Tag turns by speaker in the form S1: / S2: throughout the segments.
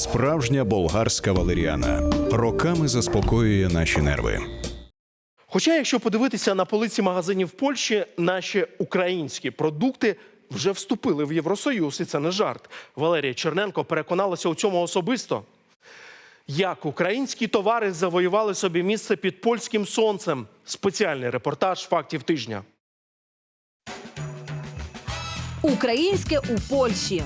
S1: Справжня болгарська валеріана роками заспокоює наші нерви.
S2: Хоча, якщо подивитися на полиці магазинів в Польщі, наші українські продукти вже вступили в Євросоюз, і це не жарт. Валерія Черненко переконалася у цьому особисто. Як українські товари завоювали собі місце під польським сонцем? Спеціальний репортаж фактів тижня.
S3: Українське у Польщі.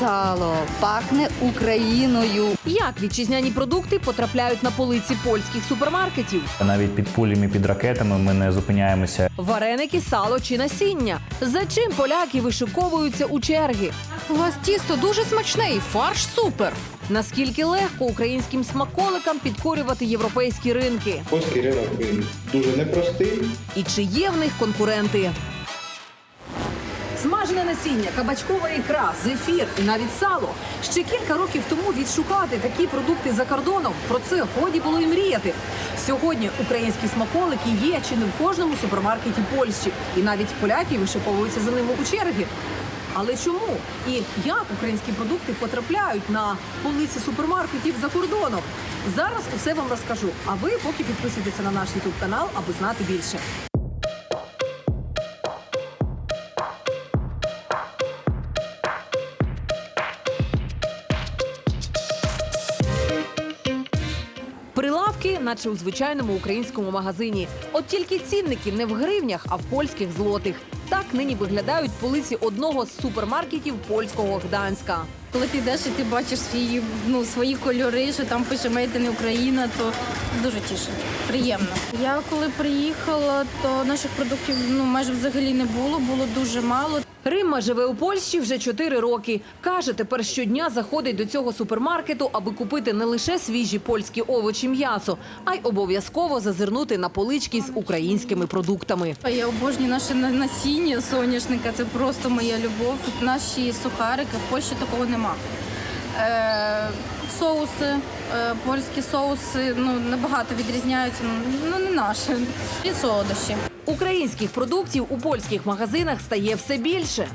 S4: Сало пахне Україною.
S3: Як вітчизняні продукти потрапляють на полиці польських супермаркетів?
S5: Навіть під пулями, під ракетами ми не зупиняємося.
S3: Вареники, сало чи насіння. За чим поляки вишиковуються у черги?
S4: У вас тісто дуже смачне і фарш супер.
S3: Наскільки легко українським смаколикам підкорювати європейські ринки?
S6: Польський ринок він дуже непростий.
S3: І чи є в них конкуренти? Смажене насіння, кабачкова ікра, зефір і навіть сало. Ще кілька років тому відшукати такі продукти за кордоном. Про це годі було і мріяти. Сьогодні українські смаколики є чи не в кожному супермаркеті Польщі, і навіть поляки вишиковуються за ними у черги. Але чому і як українські продукти потрапляють на полиці супермаркетів за кордоном? Зараз усе вам розкажу. А ви поки підписуйтеся на наш ютуб канал, аби знати більше. Наче у звичайному українському магазині. От тільки цінники не в гривнях, а в польських злотих. Так нині виглядають полиці одного з супермаркетів польського Гданська.
S7: Коли ти йдеш і ти бачиш свої, ну, свої кольори, що там пише Made in Україна, то дуже тішить. Приємно. Я коли приїхала, то наших продуктів ну, майже взагалі не було, було дуже мало.
S3: Римма живе у Польщі вже 4 роки. Каже, тепер щодня заходить до цього супермаркету, аби купити не лише свіжі польські овочі, м'ясо, а й обов'язково зазирнути на полички з українськими продуктами.
S7: Я обожнюю наше на- насіння соняшника, це просто моя любов. Наші сухарики в Польщі такого нема. Е, соуси, е, польські соуси ну, набагато відрізняються, ну не наші. І солодощі.
S3: Українських продуктів у польських магазинах стає все більше.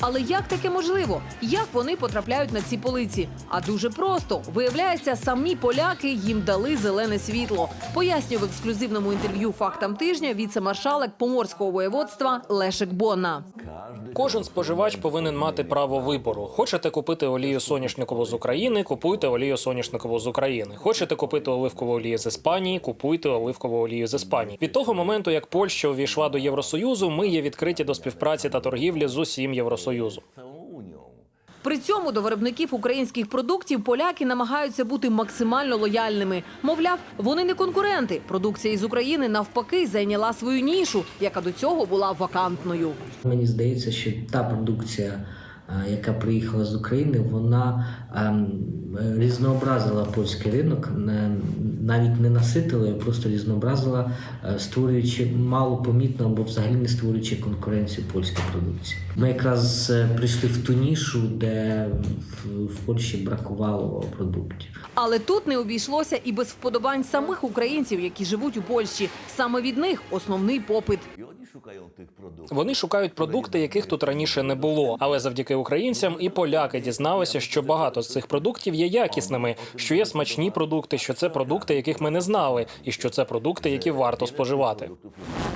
S3: Але як таке можливо? Як вони потрапляють на ці полиці? А дуже просто виявляється, самі поляки їм дали зелене світло. Пояснює в ексклюзивному інтерв'ю фактам тижня віце-маршалек поморського воєводства Лешек Бонна.
S8: Кожен споживач повинен мати право вибору. Хочете купити олію соняшникову з України, купуйте олію соняшникову з України. Хочете купити оливкову олію з Іспанії, купуйте оливкову олію з Іспанії. Від того моменту, як Польща увійшла до Євросоюзу, ми є відкриті до співпраці та торгівлі з усім Євросоюзом.
S3: При цьому до виробників українських продуктів поляки намагаються бути максимально лояльними. Мовляв, вони не конкуренти. Продукція із України навпаки зайняла свою нішу, яка до цього була вакантною.
S9: Мені здається, що та продукція, е, яка приїхала з України, вона ем, різнообразила польський ринок, навіть не наситила, а просто різнообразила, е, створюючи малопомітно або взагалі не створюючи конкуренцію польській продукції. Ми якраз е, прийшли в ту нішу, де в, в Польщі бракувало продуктів.
S3: Але тут не обійшлося і без вподобань самих українців, які живуть у Польщі. Саме від них основний попит.
S8: Вони шукають продукти, яких тут раніше не було. Але завдяки українцям і поляки дізналися, що багато з цих продуктів є якісними, що є смачні продукти, що це продукти, яких ми не знали, і що це продукти, які варто споживати.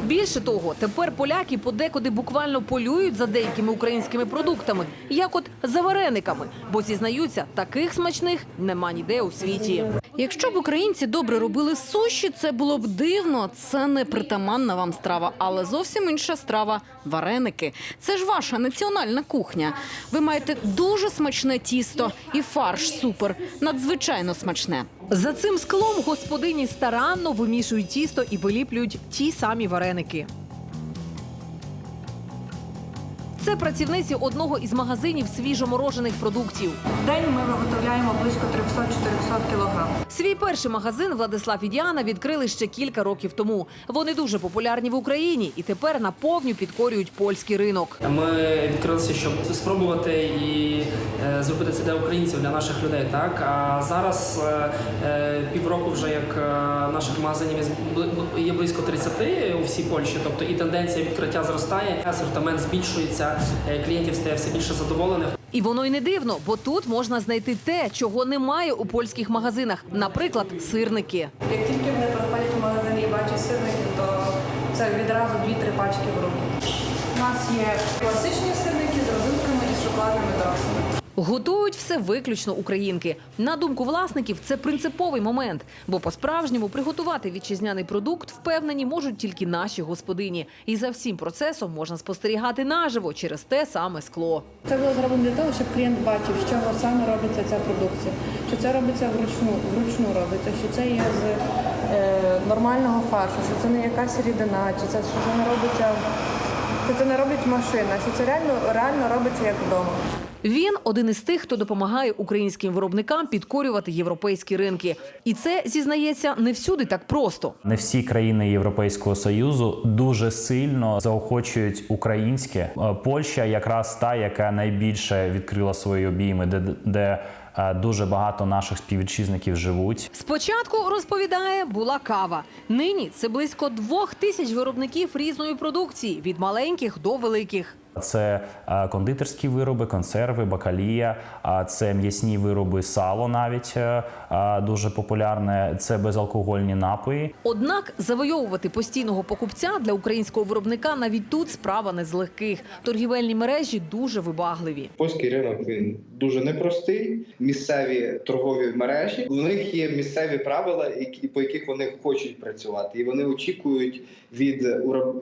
S3: Більше того, тепер поляки подекуди буквально полюють за деякими українськими продуктами, як от за варениками, бо зізнаються, таких смачних нема ніде у світі.
S4: Якщо б українці добре робили суші, це було б дивно. Це не притаманна вам страва, але зовсім інша страва вареники. Це ж ваша національна кухня. Ви маєте дуже смачне тісто і фарш супер, надзвичайно смачне.
S3: За цим склом господині старанно вимішують тісто і виліплюють ті самі вареники. Це працівниці одного із магазинів свіжоморожених продуктів.
S10: В день ми виготовляємо близько 300-400 кг.
S3: Свій перший магазин Владислав і Діана відкрили ще кілька років тому. Вони дуже популярні в Україні і тепер наповню підкорюють польський ринок.
S10: Ми відкрилися, щоб спробувати і е, зробити це для українців, для наших людей. Так а зараз е, е, півроку вже як наших магазинів є близько 30 у всій Польщі. Тобто і тенденція відкриття зростає, асортимент збільшується, клієнтів стає все більше задоволених.
S3: І воно й не дивно, бо тут можна знайти те, чого немає у польських магазинах, наприклад, сирники.
S7: Як тільки мене проходять в магазин і бачать сирники, то це відразу 2-3 пачки в руки. У нас є класичні сирники з розинками і шоколадними дорослими.
S3: Готують все виключно українки. На думку власників, це принциповий момент, бо по-справжньому приготувати вітчизняний продукт впевнені можуть тільки наші господині. І за всім процесом можна спостерігати наживо через те саме скло.
S7: Це було зроблено для того, щоб клієнт бачив, з чого саме робиться ця продукція. Чи це робиться вручну, вручну робиться, що це є з е, нормального фаршу, що це не якась рідина, чи це що не робиться, що це не робить машина, що це реально реально робиться як вдома.
S3: Він один із тих, хто допомагає українським виробникам підкорювати європейські ринки. І це зізнається не всюди так просто.
S5: Не всі країни Європейського союзу дуже сильно заохочують українське. Польща якраз та, яка найбільше відкрила свої обійми, де, де дуже багато наших співвітчизників живуть.
S3: Спочатку розповідає, була кава. Нині це близько двох тисяч виробників різної продукції від маленьких до великих.
S5: Це е, кондитерські вироби, консерви, бакалія, а це м'ясні вироби, сало навіть е, е, дуже популярне. Це безалкогольні напої.
S3: Однак завойовувати постійного покупця для українського виробника навіть тут справа не з легких. Торгівельні мережі дуже вибагливі.
S6: Польський ринок він дуже непростий. Місцеві торгові мережі у них є місцеві правила, які по яких вони хочуть працювати, і вони очікують від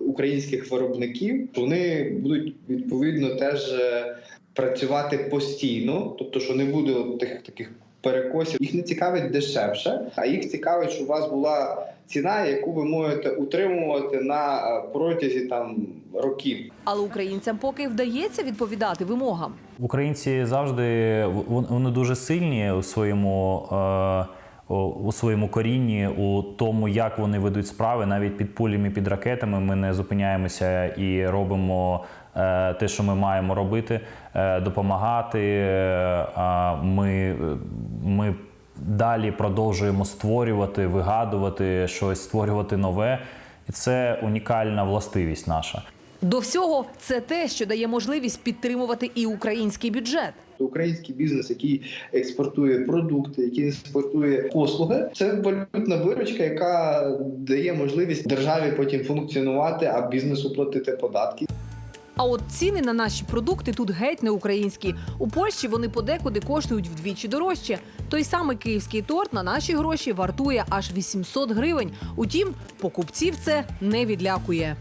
S6: українських виробників, що вони будуть відповідно теж е, працювати постійно, тобто, що не буде от тих таких. Перекосів їх не цікавить дешевше, а їх цікавить, щоб у вас була ціна, яку ви можете утримувати на е, протязі там років.
S3: Але українцям поки вдається відповідати вимогам.
S5: Українці завжди вони дуже сильні у своєму. Е, у- своєму корінні, у тому, як вони ведуть справи, навіть під пулями, під ракетами, ми не зупиняємося і робимо те, що ми маємо робити, е, допомагати. Е, а ми, ми далі продовжуємо створювати, вигадувати щось, створювати нове. І це унікальна властивість наша.
S3: До всього це те, що дає можливість підтримувати і український бюджет.
S6: Український бізнес, який експортує продукти, який експортує послуги, це валютна виручка, яка дає можливість державі потім функціонувати, а бізнесу платити податки.
S3: А от ціни на наші продукти тут геть не українські. У Польщі вони подекуди коштують вдвічі дорожче. Той самий київський торт на наші гроші вартує аж 800 гривень. Утім, покупців це не відлякує.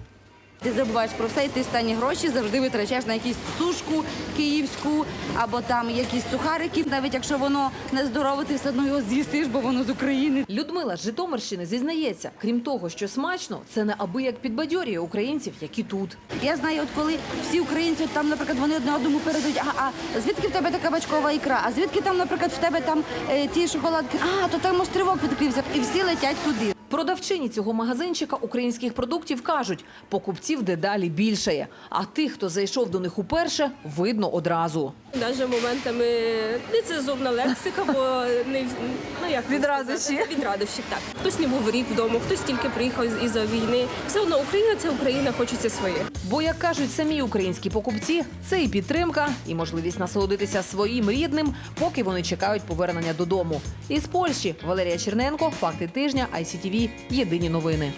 S11: Ти забуваєш про все, і ти останні гроші завжди витрачаєш на якусь сушку київську або там якісь сухарики. Навіть якщо воно не здорове, ти все одно його з'їсиш, бо воно з України.
S3: Людмила з Житомирщини зізнається, крім того, що смачно, це неабияк підбадьорює українців, які тут.
S11: Я знаю, от коли всі українці там, наприклад, вони одне одному передають, а, а звідки в тебе така бачкова ікра? А звідки там, наприклад, в тебе там е, ті шоколадки? А, то там островок відкрився, і всі летять туди.
S3: Продавчині цього магазинчика українських продуктів кажуть, покупців дедалі більшає. А тих, хто зайшов до них уперше, видно одразу.
S7: Навіть моментами нецензурна лексика, бо не ну як
S11: Відразу ще.
S7: від. Так хтось не був рік вдома, хтось тільки приїхав із- із-за війни. Все одно Україна це Україна, хочеться своє.
S3: Бо, як кажуть самі українські покупці, це і підтримка, і можливість насолодитися своїм рідним, поки вони чекають повернення додому. Із Польщі Валерія Черненко, факти тижня, ICTV, Єдині новини.